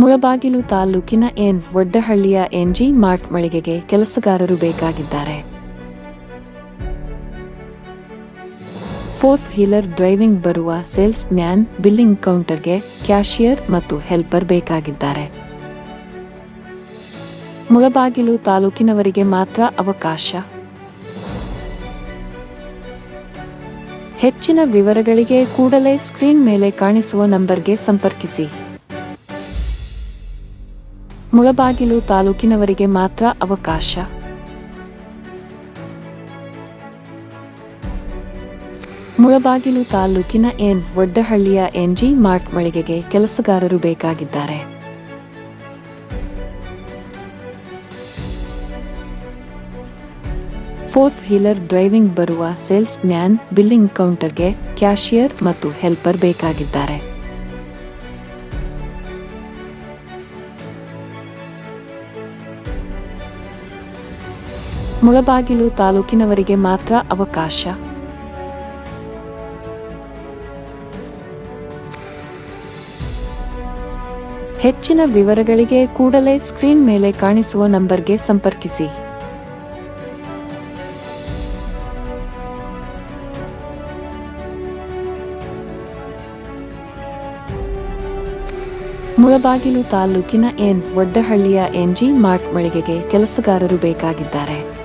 ಮುಳಬಾಗಿಲು ತಾಲೂಕಿನ ಎನ್ ಒಡ್ಡಹಳ್ಳಿಯ NG mart ಮಳಿಗೆಗೆ ಕೆಲಸಗಾರರು ಬೇಕಾಗಿದ್ದಾರೆ. ಫೋರ್ ವೀಲರ್ ಡ್ರೈವಿಂಗ್ ಬರುವ ಸೇಲ್ಸ್ ಮ್ಯಾನ್ ಬಿಲ್ಲಿಂಗ್ ಕೌಂಟರ್ಗೆ ಕ್ಯಾಶಿಯರ್ ಮತ್ತು ಹೆಲ್ಪರ್ ಬೇಕಾಗಿದ್ದಾರೆ. ಮುಳಬಾಗಿಲು ತಾಲೂಕಿನವರಿಗೆ ಮಾತ್ರ ಅವಕಾಶ. ಹೆಚ್ಚಿನ ವಿವರಗಳಿಗೆ ಕೂಡಲೇ ಸ್ಕ್ರೀನ್ ಮೇಲೆ ಕಾಣಿಸುವ ನಂಬರ್ಗೆ ಸಂಪರ್ಕಿಸಿ. ಮುಳಬಾಗಿಲು ತಾಲೂಕಿನವರಿಗೆ ಮಾತ್ರ ಅವಕಾಶ. ಮುಳಬಾಗಿಲು ತಾಲೂಕಿನ ಎನ್ ಒಡ್ಡಹಳ್ಳಿಯ ಎನ್ಜಿ ಮಾರ್ಟ್ ಮಳಿಗೆಗೆ ಕೆಲಸಗಾರರು ಬೇಕಾಗಿದ್ದಾರೆ. ಫೋರ್ ವೀಲರ್ ಡ್ರೈವಿಂಗ್ ಬರುವ ಸೇಲ್ಸ್ ಮ್ಯಾನ್, ಬಿಲ್ಲಿಂಗ್ ಕೌಂಟರ್ಗೆ ಕ್ಯಾಶಿಯರ್ ಮತ್ತು ಹೆಲ್ಪರ್ ಬೇಕಾಗಿದ್ದಾರೆ. ಮುಳಬಾಗಿಲು ತಾಲೂಕಿನವರಿಗೆ ಮಾತ್ರ ಅವಕಾಶ. ಹೆಚ್ಚಿನ ವಿವರಗಳಿಗೆ ಕೂಡಲೇ ಸ್ಕ್ರೀನ್ ಮೇಲೆ ಕಾಣಿಸುವ ನಂಬರ್ಗೆ ಸಂಪರ್ಕಿಸಿ. ಮುಳಬಾಗಿಲು ತಾಲೂಕಿನ ಎನ್ ಒಡ್ಡಹಳ್ಳಿಯ ಎನ್ಜಿ ಮಾರ್ಟ್ ಮಳಿಗೆಗೆ ಕೆಲಸಗಾರರು ಬೇಕಾಗಿದ್ದಾರೆ.